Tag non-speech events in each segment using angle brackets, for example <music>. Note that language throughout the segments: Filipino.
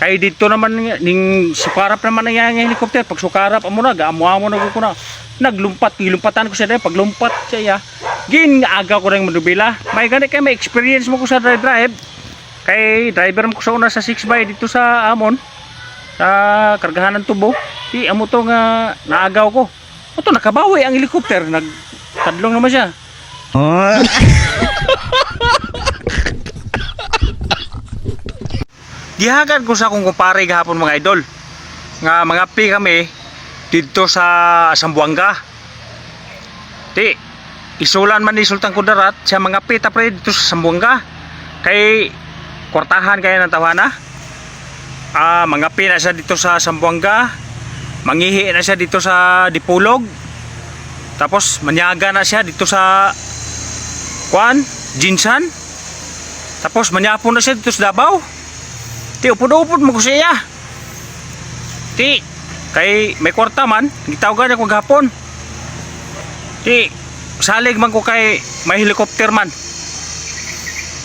Kay dito naman ning sukarap naman na yang helicopter. Pag sukarap amo na gaamo-amo na ko na. Naglumpat gilumpatan ko siya dahil paglumpat siya ya. Gin aga ko ring manubila. May gani kay may experience mo ko sa drive drive. Kay driver mo ko sa una sa 6 by dito sa Amon sa kargahan ng tubo. Di amo to nga naagaw ko. Oto nakabawi ang helicopter. Nag kadlong naman siya <laughs> Gihagan ko sa akong kumpare gahapon mga idol. Nga mga pi kami dito sa Sambuanga. Ti, isulan man ni Sultan Kudarat sa mga pi tapre dito sa Sambuanga. Kay kwartahan kaya ng tawana. Ah, mga pi na siya dito sa Sambuanga. Mangihi na siya dito sa Dipulog. Tapos manyaga na siya dito sa Kwan, Jinsan. Tapos manyapon na siya dito sa Davao. Ti upod-upod mo siya. Ti kay may kwarta man, gitawagan ako gahapon. Ti salig man ko kay may helicopter man.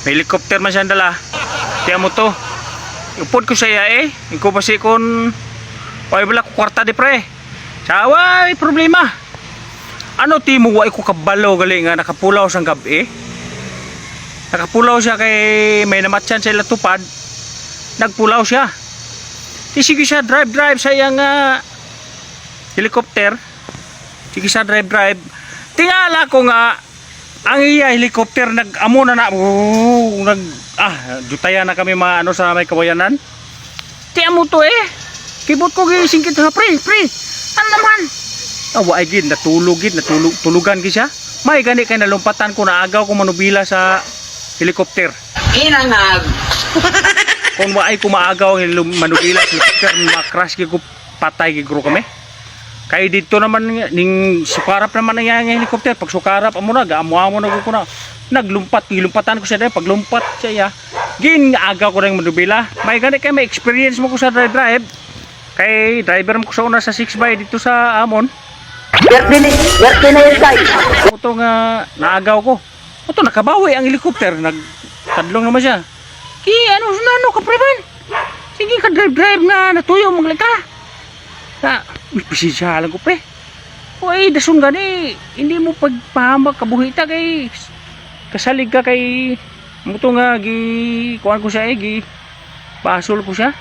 May helicopter man siya dala. Ti amo to. Upod ko siya eh. Iko pa si kon Oy bala ko kwarta di pre. Sawa, problema. Ano ti mo wa ko kabalo gali nga nakapulaw sang gabi. Nakapulaw siya kay may namatyan sa ilatupad nagpulaw siya. Di sige siya drive drive sa iyang ah, helicopter. Sige siya drive drive. Tingala ko nga ang iya helicopter nag-amo na na uh, nag ah jutaya na kami mga ano sa may kawayanan. Ti amo to eh. Kibot ko gising kita sa pre pre. Ano naman? Awa ay gid natulog gid natulog tulugan gid siya. May gani kay nalumpatan ko na agaw ko manubila sa helicopter Inangag. <laughs> kung waay kumaagaw ang ilum- manubila si Peter makras gyud ko patay gyud ko kami kay dito naman nga, ning sukarap naman na yang helicopter pag sukarap amo na gaamo-amo na ko na naglumpat gilumpatan ko siya dahil paglumpat siya ya gin agaw ko ring manubila may gani kay may experience mo ko sa drive drive kay driver mo ko sa una sa 6 by dito sa Amon Yerti ni, yerti na yung guys. Ito nga naagaw ko. Ito nakabawi ang helicopter. Nagtadlong naman siya. Ki ano na ano ka preman? Sige ka drive drive nga natuyo maglika. Na, uy pisisya lang ko pre. Uy dasun gani hindi mo pagpahambak kabuhita kay kasalig ka kay muto nga gi kuan ko siya eh gi pasol ko siya.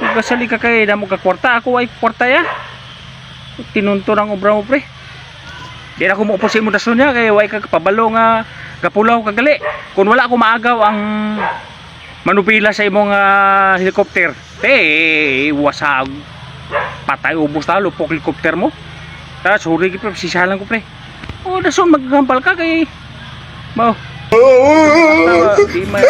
Kung kasalig ka kay damo ka kwarta ako ay kwarta ya. Tinunto ng obra mo pre. Di na ko mo sa imo dason niya kay way ka pabalo nga gapulaw kagali. Kung wala ako maagaw ang manupila sa imong ah, helicopter. Te wasag. Patay ubos ta lupok helicopter mo. Ta sorry pre sisalan ko pre. O dason maggampal ka kay Bao. Di man